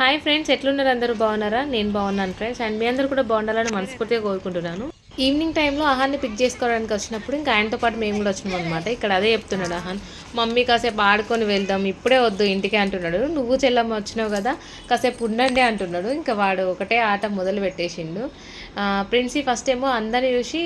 Hi friends ఎట్లున్నారు అందరూ? బాగున్నారా? నేను బాగున్నాను ఫ్రెండ్స్. అండ్ మీ అందరూ కూడా బాగుండాలని మనస్ఫూర్తిగా కోరుకుంటున్నాను. ఈవినింగ్ టైంలో ఆహాన్ని పిక్ చేసుకోవడానికి వచ్చినప్పుడు ఇంకా ఆయనతో పాటు మేము కూడా వచ్చినాం అనమాట ఇక్కడ అదే చెప్తున్నాడు ఆహాన్ మమ్మీ కాసేపు ఆడుకొని వెళ్దాం ఇప్పుడే వద్దు ఇంటికి అంటున్నాడు. నువ్వు చెల్లమ్మ వచ్చినావు కదా కాసేపు ఉండండి అంటున్నాడు. ఇంకా వాడు ఒకటే ఆట మొదలు పెట్టేసిండు. ప్రిన్సీ ఫస్ట్ ఏమో అందరిని చూసి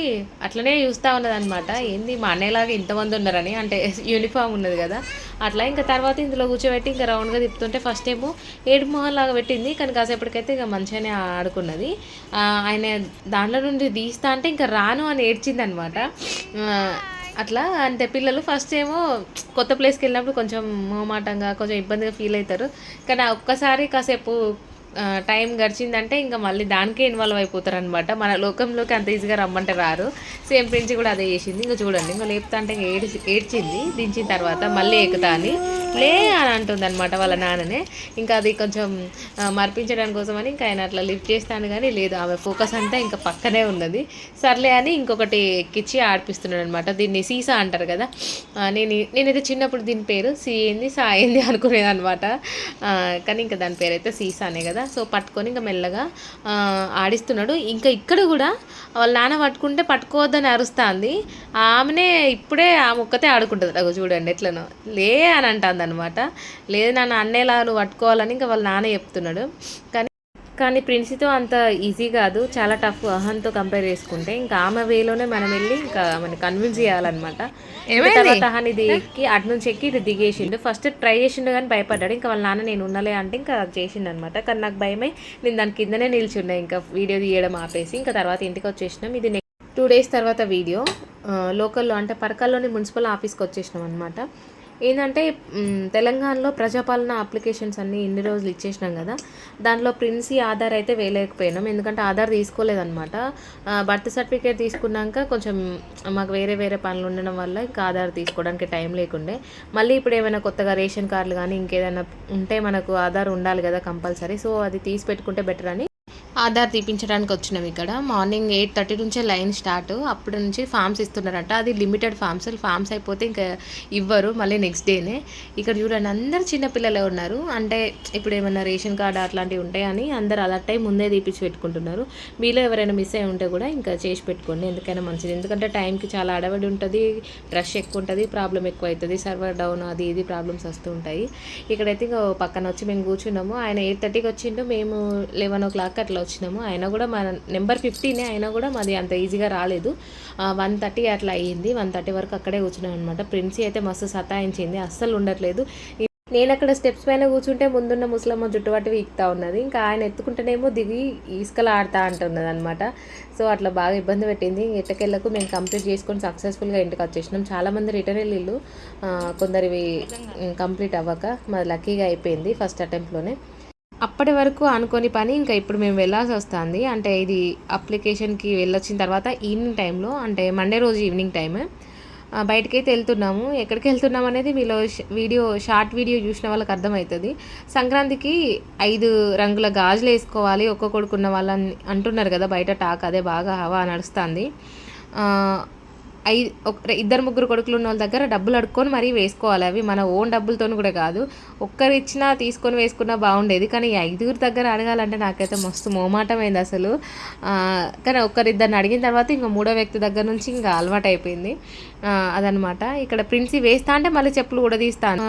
అట్లనే చూస్తూ ఉన్నది అనమాట ఏంది మా అన్నయ్యలాగా ఇంతమంది ఉన్నారని అంటే యూనిఫామ్ ఉన్నది కదా. అట్లా ఇంకా తర్వాత ఇందులో కూర్చోబెట్టి ఇంకా రౌండ్గా తిప్పుతుంటే ఫస్ట్ ఏమో ఏడు మొహల్లాగా లాగా పెట్టింది. కానీ కాసేపటికైతే ఇంకా మంచిగానే ఆడుకున్నది. ఆయన దాంట్లో నుండి తీస్తా అంటే ఇంకా రాను అని ఏడ్చింది అనమాట అట్లా అంటే పిల్లలు ఫస్ట్ ఏమో కొత్త ప్లేస్కి వెళ్ళినప్పుడు కొంచెం మోమాటంగా కొంచెం ఇబ్బందిగా ఫీల్ అవుతారు. కానీ ఒక్కసారి కాసేపు టైం గడిచిందంటే ఇంకా మళ్ళీ దానికే ఇన్వాల్వ్ అయిపోతారు అనమాట మన లోకంలోకి అంత ఈజీగా రమ్మంటే రారు. సేమ్ ప్రిన్స్ కూడా అదే చేసింది. ఇంకా చూడండి ఇంకా లేపుతా అంటే ఇంకా ఏడ్చింది. దించిన తర్వాత మళ్ళీ ఎక్కుతా అని. లే అని అంటుంది అనమాట వాళ్ళ నాన్ననే. ఇంకా అది కొంచెం ఆ, మర్పించడానికి కోసమని ఇంకా ఆయన అట్లా లిఫ్ట్ చేస్తాను కానీ లేదు. ఆమె ఫోకస్ అంతా ఇంకా పక్కనే ఉన్నది. సర్లే అని ఇంకొకటి ఎక్కిచ్చి ఆడిపిస్తున్నాడు అనమాట దీన్ని సీసా అంటారు కదా. నేను నేనైతే చిన్నప్పుడు దీని పేరు సీ ఏంది సా ఏంది అనుకునేది అనమాట కానీ ఇంకా దాని పేరు అయితే సీసానే కదా. సో పట్టుకొని ఇంకా మెల్లగా ఆడిస్తున్నాడు. ఇంకా ఇక్కడ కూడా వాళ్ళ నాన్న పట్టుకుంటే పట్టుకోవద్దని అరుస్తుంది. ఆమెనే ఇప్పుడే ఆమె ఒక్కతే ఆడుకుంటుంది. అగో చూడండి ఎట్లనో. లే అని అంటుంది అనమాట లేదు నాన్న అన్నేలా నువ్వు పట్టుకోవాలని ఇంకా వాళ్ళ నాన్న చెప్తున్నాడు. కానీ కానీ ప్రిన్సీతో అంత ఈజీ కాదు. చాలా టఫ్ అహంతో కంపేర్ చేసుకుంటే. ఇంకా ఆమె వేలోనే మనం వెళ్ళి ఇంకా ఆమెను కన్విన్స్ చేయాలన్నమాట. తర్వాత అహన్ ఇది ఎక్కి అటు నుంచి ఎక్కి ఇది దిగేసిండు. ఫస్ట్ ట్రై చేసిండు కానీ భయపడ్డాడు. ఇంకా వాళ్ళ నాన్న నేను ఉన్నలే అంటే ఇంకా అది చేసిండు అనమాట కానీ నాకు భయమై. నేను దాని కిందనే నిల్చున్నా. ఇంకా వీడియో తీయడం ఆపేసి ఇంకా తర్వాత ఇంటికి వచ్చేసినాం. ఇది టూ డేస్ తర్వాత వీడియో. లోకల్లో అంటే పరకాల్లోని మున్సిపల్ ఆఫీస్కి వచ్చేసినాం అనమాట ఏంటంటే తెలంగాణలో ప్రజాపాలన అప్లికేషన్స్ అన్నీ ఇన్ని రోజులు ఇచ్చేసినాం కదా దాంట్లో ప్రిన్సీ ఆధార్ అయితే వేయలేకపోయినాం. ఎందుకంటే ఆధార్ తీసుకోలేదనమాట బర్త్ సర్టిఫికేట్ తీసుకున్నాక కొంచెం మాకు వేరే వేరే పనులు ఉండడం వల్ల ఇంకా ఆధార్ తీసుకోవడానికి టైం లేకుండే. మళ్ళీ ఇప్పుడు ఏమైనా కొత్తగా రేషన్ కార్డులు కానీ ఇంకేదైనా ఉంటే మనకు ఆధార్ ఉండాలి కదా కంపల్సరీ. సో అది తీసి పెట్టుకుంటే బెటర్ అని ఆధార్ తీపించడానికి వచ్చినాం ఇక్కడ. మార్నింగ్ ఎయిట్ థర్టీ నుంచే లైన్ స్టార్ట్. అప్పటి నుంచి ఫామ్స్ ఇస్తున్నారట. అది లిమిటెడ్ ఫామ్స్. ఫామ్స్ అయిపోతే ఇంకా ఇవ్వరు. మళ్ళీ నెక్స్ట్ డేనే. ఇక్కడ చూడండి అందరు చిన్నపిల్లలే ఉన్నారు. అంటే ఇప్పుడు ఏమైనా రేషన్ కార్డు అట్లాంటివి ఉంటాయని అందరు అలర్ట్ అయి ముందే తీపించి పెట్టుకుంటున్నారు. మీలో ఎవరైనా మిస్ అయి ఉంటే కూడా ఇంకా చేసి పెట్టుకోండి. ఎందుకైనా మంచిది. ఎందుకంటే టైంకి చాలా అడవడి ఉంటుంది రష్ ఎక్కువ ఉంటుంది ప్రాబ్లం ఎక్కువ అవుతుంది సర్వర్ డౌన్ అది ఇది ప్రాబ్లమ్స్ వస్తూ ఉంటాయి. ఇక్కడైతే ఇంకా పక్కన వచ్చి మేము కూర్చున్నాము. ఆయన ఎయిట్ థర్టీకి వచ్చిండు. మేము లెవెన్ ఓ క్లాక్ అట్లా వచ్చినాము. అయినా కూడా మన నెంబర్ ఫిఫ్టీనే అయినా కూడా మాది అంత ఈజీగా రాలేదు. వన్ థర్టీ అట్లా అయ్యింది. వన్ థర్టీ వరకు అక్కడే కూర్చున్నాం అనమాట ప్రిన్సీ అయితే మస్తు సతాయించింది. అస్సలు ఉండట్లేదు. నేను అక్కడ స్టెప్స్ పైన కూర్చుంటే ముందున్న ముసలమ్మ జుట్టుపట్టి వీక్తా ఉన్నది. ఇంకా ఆయన ఎత్తుకుంటేనేమో దిగి ఈసుకలు ఆడుతా అంటున్నది అనమాట సో అట్లా బాగా ఇబ్బంది పెట్టింది. ఎట్టకెళ్ళకు మేము కంప్లీట్ చేసుకొని సక్సెస్ఫుల్గా ఇంటికి వచ్చేసినాం. చాలామంది రిటర్న్ వెళ్ళిళ్ళు. కొందరివి కంప్లీట్ అవ్వక మాది లక్కీగా అయిపోయింది ఫస్ట్ అటెంప్ట్లోనే. అప్పటి వరకు అనుకోని పని ఇంకా ఇప్పుడు మేము వెళ్ళాల్సి వస్తుంది. అంటే ఇది అప్లికేషన్కి వెళ్ళొచ్చిన తర్వాత ఈవినింగ్ టైంలో అంటే మండే రోజు ఈవినింగ్ టైం బయటకైతే వెళ్తున్నాము. ఎక్కడికి వెళ్తున్నాం అనేది మీలో వీడియో షార్ట్ వీడియో చూసిన వాళ్ళకి అర్థమవుతుంది. సంక్రాంతికి ఐదు రంగుల గాజులు వేసుకోవాలి. ఒక్క కొడుకున్న వాళ్ళని అంటున్నారు కదా బయట టాక్ అదే బాగా హవా నడుస్తుంది. ఐ ఒక ఇద్దరు ముగ్గురు కొడుకులు ఉన్న వాళ్ళ దగ్గర డబ్బులు అడుక్కొని మరీ వేసుకోవాలి. అవి మన ఓన్ డబ్బులతో కూడా కాదు. ఒక్కరు ఇచ్చినా తీసుకొని వేసుకున్నా బాగుండేది. కానీ ఐదుగురు దగ్గర అడగాలంటే నాకైతే మస్తు మోమాటమైంది అసలు. కానీ ఒక్కరిద్దరిని అడిగిన తర్వాత ఇంకా మూడో వ్యక్తి దగ్గర నుంచి ఇంకా అలవాటు అయిపోయింది అదనమాట. ఇక్కడ ప్రిన్సీ వేస్తా అంటే మళ్ళీ చెప్పులు కూడా తీస్తాను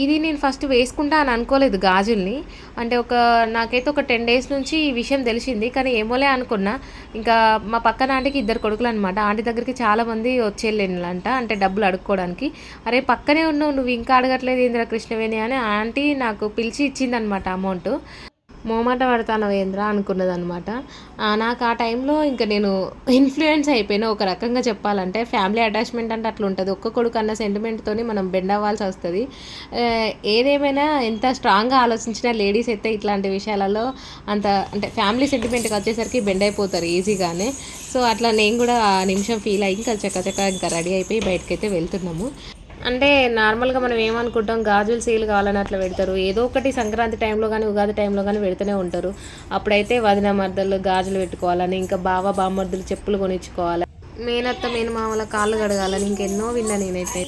ఇది నేను ఫస్ట్ వేసుకుంటా అని అనుకోలేదు గాజుల్ని. అంటే ఒక నాకైతే ఒక టెన్ డేస్ నుంచి ఈ విషయం తెలిసింది. కానీ ఏమోలే అనుకున్నా. ఇంకా మా పక్కన ఆంటీకి ఇద్దరు కొడుకులు అనమాట ఆంటీ దగ్గరికి చాలామంది వచ్చేళ్ళంట అంటే డబ్బులు అడుక్కోవడానికి. అరే పక్కనే ఉన్నావు నువ్వు ఇంకా అడగట్లేదు ఇంద్ర కృష్ణవేణి అని ఆంటీ నాకు పిలిచి ఇచ్చిందనమాట అమౌంట్. మోమాట పడతాను ఏంద్ర అనుకున్నది అనమాట నాకు ఆ టైంలో ఇంకా నేను ఇన్ఫ్లుయెన్స్ అయిపోయినా. ఒక రకంగా చెప్పాలంటే ఫ్యామిలీ అటాచ్మెంట్ అంటే అట్లా ఉంటుంది. ఒక్క కొడుకు అన్న సెంటిమెంట్తోని మనం బెండ్ అవ్వాల్సి వస్తుంది. ఏదేమైనా ఎంత స్ట్రాంగ్గా ఆలోచించినా లేడీస్ అయితే ఇట్లాంటి విషయాలలో అంత అంటే ఫ్యామిలీ సెంటిమెంట్కి వచ్చేసరికి బెండ్ అయిపోతారు ఈజీగానే సో అట్లా నేను కూడా ఆ నిమిషం ఫీల్ అయ్యి ఇంకా చక్కచక్క ఇంకా రెడీ అయిపోయి బయటకైతే వెళ్తున్నాము. అంటే నార్మల్గా మనం ఏమనుకుంటాం గాజులు సీల్ కావాలని అట్లా పెడతారు. ఏదో ఒకటి సంక్రాంతి టైంలో కానీ ఉగాది టైంలో కానీ పెడుతూనే ఉంటారు. అప్పుడైతే వదిన మర్దలు గాజులు పెట్టుకోవాలని ఇంకా బావ బామ్మర్దులు చెప్పులు కొనిచ్చుకోవాలి మేనత్త మేనమామల కాళ్ళు కడగాలని ఇంకెన్నో విన్నా నేనైతే.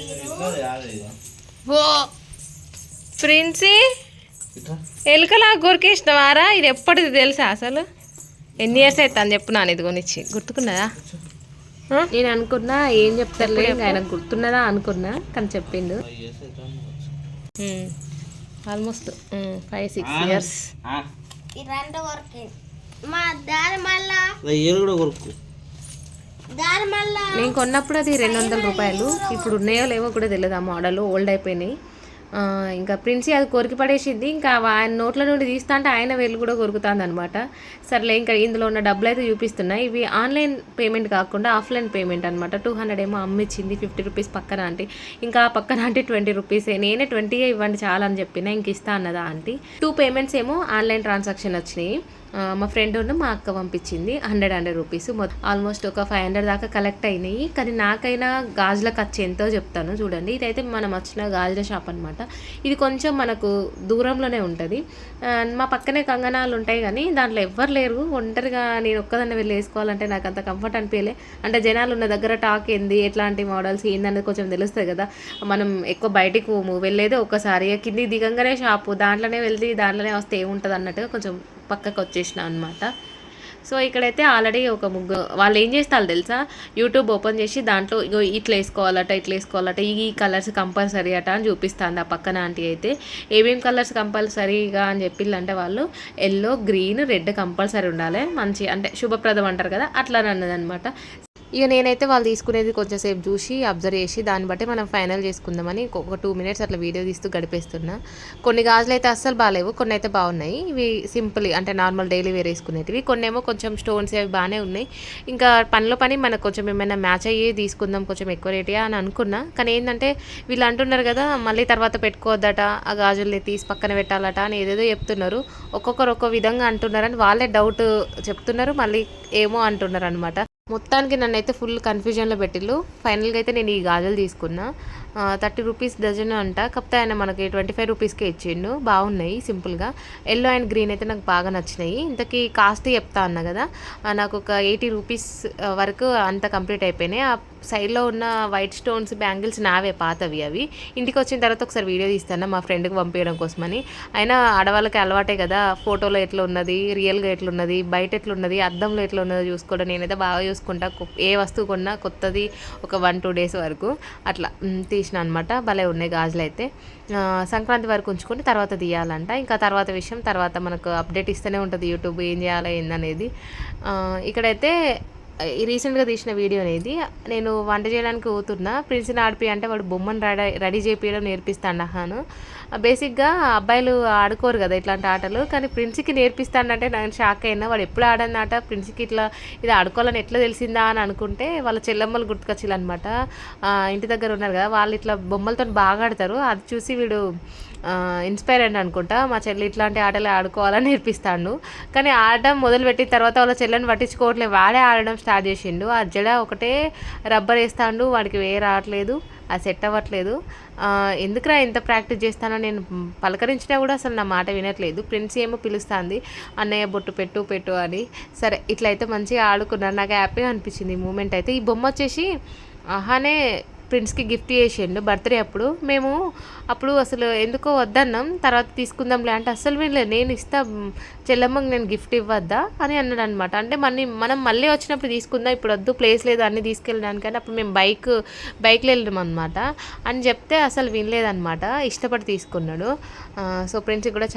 ఓ! ప్రిన్సీ ఎలుకలా కొరికేసినవారా ఇది ఎప్పటిది తెలుసా అసలు? ఎన్ని ఇయర్స్ అవుతుంది చెప్పు నాన్న ఇది కొనిచ్చి గుర్తుకున్నదా? నేను అనుకున్నా ఏం చెప్తారులే ఇంకా ఆయనకు గుర్తున్నదా అనుకున్నా కానీ చెప్పిండు. ఆల్మోస్ట్ ఫైవ్ సిక్స్ ఇయర్స్ నేను కొన్నప్పుడు అది రెండు వందల రూపాయలు ఇప్పుడు ఉన్నాయో లేవో కూడా తెలియదు ఆ మోడల్ ఓల్డ్ అయిపోయినాయి. ఇంకా ప్రిన్సీ అది కొరికి పడేసింది. ఇంకా ఆయన నోట్ల నుండి తీస్తా అంటే ఆయన వేలు కూడా కొరుకుతుంది అనమాట సర్లే ఇంకా ఇందులో ఉన్న డబ్బులు అయితే చూపిస్తున్నాయి ఇవి ఆన్లైన్ పేమెంట్ కాకుండా ఆఫ్లైన్ పేమెంట్ అనమాట టూ హండ్రెడ్ ఏమో అమ్మిచ్చింది ఫిఫ్టీ రూపీస్ పక్కన ఆంటీ ఇంకా ఆ పక్కన ఆంటీ ట్వంటీ రూపీసే. నేనే ట్వంటీ ఇవ్వండి చాలా అని చెప్పిన ఇంక ఇస్తా అన్నదా ఆంటీ. టూ పేమెంట్స్ ఏమో ఆన్లైన్ ట్రాన్సాక్షన్ వచ్చినాయి. మా ఫ్రెండ్ ఉన్న మా అక్క పంపించింది హండ్రెడ్ హండ్రెడ్ రూపీస్ ఆల్మోస్ట్ ఒక ఫైవ్ హండ్రెడ్ దాకా కలెక్ట్ అయినాయి. కానీ నాకైనా గాజుల ఖర్చు ఎంతో చెప్తాను చూడండి. ఇదైతే మనం వచ్చిన గాజుల షాప్ అనమాట ఇది కొంచెం మనకు దూరంలోనే ఉంటుంది. మా పక్కనే కంగనాలు ఉంటాయి కానీ దాంట్లో ఎవ్వరు లేరు. ఒంటరిగా నేను ఒక్కదాన్ని వెళ్ళి వేసుకోవాలంటే నాకు అంత కంఫర్ట్ అనిపించలే. అంటే జనాలు ఉన్న దగ్గర టాక్ ఏంది ఎట్లాంటి మోడల్స్ ఏందనేది కొంచెం తెలుస్తుంది కదా. మనం ఎక్కువ బయటికి పోము వెళ్ళేదే ఒకసారి కింది దిగంగానే షాపు దాంట్లోనే వెళ్తే దాంట్లోనే వస్తే ఏముంటుంది అన్నట్టుగా కొంచెం పక్కకు వచ్చేసిన అనమాట సో ఇక్కడైతే ఆల్రెడీ ఒక ముగ్గు వాళ్ళు ఏం చేస్తారు తెలుసా? యూట్యూబ్ ఓపెన్ చేసి దాంట్లో ఇగో ఇట్లా వేసుకోవాలట ఇట్లా వేసుకోవాలట ఈ కలర్స్ కంపల్సరీ అట అని చూపిస్తుంది ఆ పక్కన ఆంటీ అయితే. ఏమేమి కలర్స్ కంపల్సరీగా అని చెప్పిందంటే వాళ్ళు ఎల్లో గ్రీన్ రెడ్ కంపల్సరీ ఉండాలి. మంచి అంటే శుభప్రదం అంటారు కదా అట్లా అన్నదనమాట ఇక నేనైతే వాళ్ళు తీసుకునేది కొంచెం సేపు చూసి అబ్జర్వ్ చేసి దాన్ని బట్టి మనం ఫైనల్ చేసుకుందామని ఒక టూ మినిట్స్ అట్లా వీడియో తీస్తూ గడిపేస్తున్నా. కొన్ని గాజులు అయితే అస్సలు బాగాలేవు కొన్ని అయితే బాగున్నాయి. ఇవి సింపుల్ అంటే నార్మల్ డైలీ వేర్ వేసుకునేటివి. కొన్ని ఏమో కొంచెం స్టోన్స్ అవి బాగానే ఉన్నాయి. ఇంకా పనిలో పని మనకు కొంచెం ఏమైనా మ్యాచ్ అయ్యి తీసుకుందాం కొంచెం ఎక్కువ రేటియా అని అనుకున్నా. కానీ ఏంటంటే వీళ్ళు అంటున్నారు కదా మళ్ళీ తర్వాత పెట్టుకోవద్దట ఆ గాజుల్ని తీసి పక్కన పెట్టాలట అని ఏదేదో చెప్తున్నారు. ఒక్కొక్కరు ఒక్కో విధంగా అంటున్నారని వాళ్ళే డౌట్ చెప్తున్నారు మళ్ళీ ఏమో అంటున్నారు అనమాట మొత్తానికి నన్ను అయితే ఫుల్ కన్ఫ్యూజన్లో పెట్టిల్లు. ఫైనల్గా అయితే నేను ఈ గాజులు తీసుకున్నా. థర్టీ రూపీస్ డజన్ అంట. కాకపోతే ఆయన మనకి ట్వంటీ ఫైవ్ రూపీస్కే ఇచ్చిండు. బాగున్నాయి సింపుల్గా. ఎల్లో అండ్ గ్రీన్ అయితే నాకు బాగా నచ్చినాయి. ఇంతకీ కాస్ట్ చెప్తా అన్నా కదా నాకు ఒక ఎయిటీ రూపీస్ వరకు అంత కంప్లీట్ అయిపోయినాయి. ఆ సైడ్లో ఉన్న వైట్ స్టోన్స్ బ్యాంగిల్స్ నావే పాతవి అవి. ఇంటికి వచ్చిన తర్వాత ఒకసారి వీడియో తీస్తాను మా ఫ్రెండ్కి పంపించడం కోసమని. అయినా ఆడవాళ్ళకి అలవాటే కదా ఫోటోలో ఎట్లా ఉన్నది రియల్గా ఎట్లున్నది బయట ఎట్లున్నది అద్దంలో ఎట్లా ఉన్నది చూసుకోవడం. నేనైతే బాగా చూసుకుంటా. ఏ వస్తువు కొన్నా కొత్తది ఒక వన్ టూ డేస్ వరకు. అట్లా తీసి తీసిన అనమాట భలే ఉన్నాయి గాజులు అయితే సంక్రాంతి వరకు ఉంచుకొని తర్వాత తీయాలంట. ఇంకా తర్వాత విషయం తర్వాత మనకు అప్డేట్ ఇస్తూనే ఉంటుంది యూట్యూబ్ ఏం చేయాలి ఏందనేది. ఇక్కడైతే రీసెంట్గా తీసిన వీడియో అనేది నేను వంట చేయడానికి పోతున్నా ప్రిన్స్ని ఆడిపి అంటే వాడు బొమ్మను రెడీ రెడీ చేపించడం నేర్పిస్తాను అహాను. బేసిక్గా అబ్బాయిలు ఆడుకోరు కదా ఇట్లాంటి ఆటలు. కానీ ప్రిన్స్కి నేర్పిస్తానంటే నేను షాక్ అయినా వాడు ఎప్పుడు ఆడని ఆట ప్రిన్స్కి ఇట్లా ఇది ఆడుకోవాలని ఎట్లా తెలిసిందా అని అనుకుంటే వాళ్ళ చెల్లెమ్మలు గుర్తుకొచ్చారు అనమాట ఇంటి దగ్గర ఉన్నారు కదా వాళ్ళు ఇట్లా బొమ్మలతో బాగా ఆడతారు. అది చూసి వీడు ఇన్స్పైర్ అండి అనుకుంటా. మా చెల్లి ఇట్లాంటి ఆటలు ఆడుకోవాలని నేర్పిస్తాడు. కానీ ఆడడం మొదలుపెట్టిన తర్వాత వాళ్ళ చెల్లెని పట్టించుకోవట్లేదు వాడే ఆడడం స్టార్ట్ చేసిండు. ఆ జడ ఒకటే రబ్బర్ వేస్తాడు. వాడికి వేరే రావట్లేదు. అది సెట్ అవ్వట్లేదు. ఎందుకురా ఇంత ప్రాక్టీస్ చేస్తానో నేను పలకరించినా కూడా అసలు నా మాట వినట్లేదు. ప్రిన్స్ ఏమో పిలుస్తుంది. అన్నయ్య బొట్టు పెట్టు పెట్టు అని. సరే ఇట్లయితే మంచిగా ఆడుకున్నారు. నాకు హ్యాపీగా అనిపించింది ఈ మూమెంట్ అయితే. ఈ బొమ్మ వచ్చేసి ఆహానే ఫ్రెండ్స్కి గిఫ్ట్ చేసిండు బర్త్డే అప్పుడు. మేము అప్పుడు అసలు ఎందుకో వద్దన్నాం. తర్వాత తీసుకుందాంలే అంటే అసలు వినలేదు నేను ఇస్తా చెల్లమ్మకి నేను గిఫ్ట్ ఇవ్వద్దా అని అన్నాడు అనమాట అంటే మన మనం మళ్ళీ వచ్చినప్పుడు తీసుకుందాం ఇప్పుడు వద్దు ప్లేస్ లేదు అన్నీ తీసుకెళ్ళడానికి అంటే అప్పుడు మేము బైక్ బైక్లో వెళ్ళాం అనమాట అని చెప్తే అసలు వినలేదన్నమాట. ఇష్టపడి తీసుకున్నాడు. సో ప్రిన్స్కి కూడా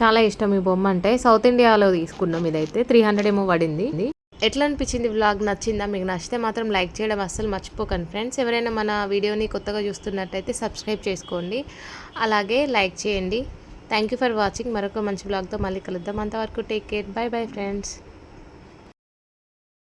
చాలా ఇష్టం ఈ బొమ్మ అంటే. సౌత్ ఇండియాలో తీసుకున్నాం ఇదైతే. త్రీ హండ్రెడ్ ఏమో పడింది. ఎట్లా అనిపించింది వ్లాగ్ నచ్చిందా? మీకు నచ్చితే మాత్రం లైక్ చేయడం అస్సలు మర్చిపోకండి ఫ్రెండ్స్. ఎవరైనా మన వీడియోని కొత్తగా చూస్తున్నట్టయితే సబ్స్క్రైబ్ చేసుకోండి. అలాగే లైక్ చేయండి. థ్యాంక్ యూ ఫర్ వాచింగ్ మరొక మంచి వ్లాగ్తో మళ్ళీ కలుద్దాం. అంతవరకు take care bye bye friends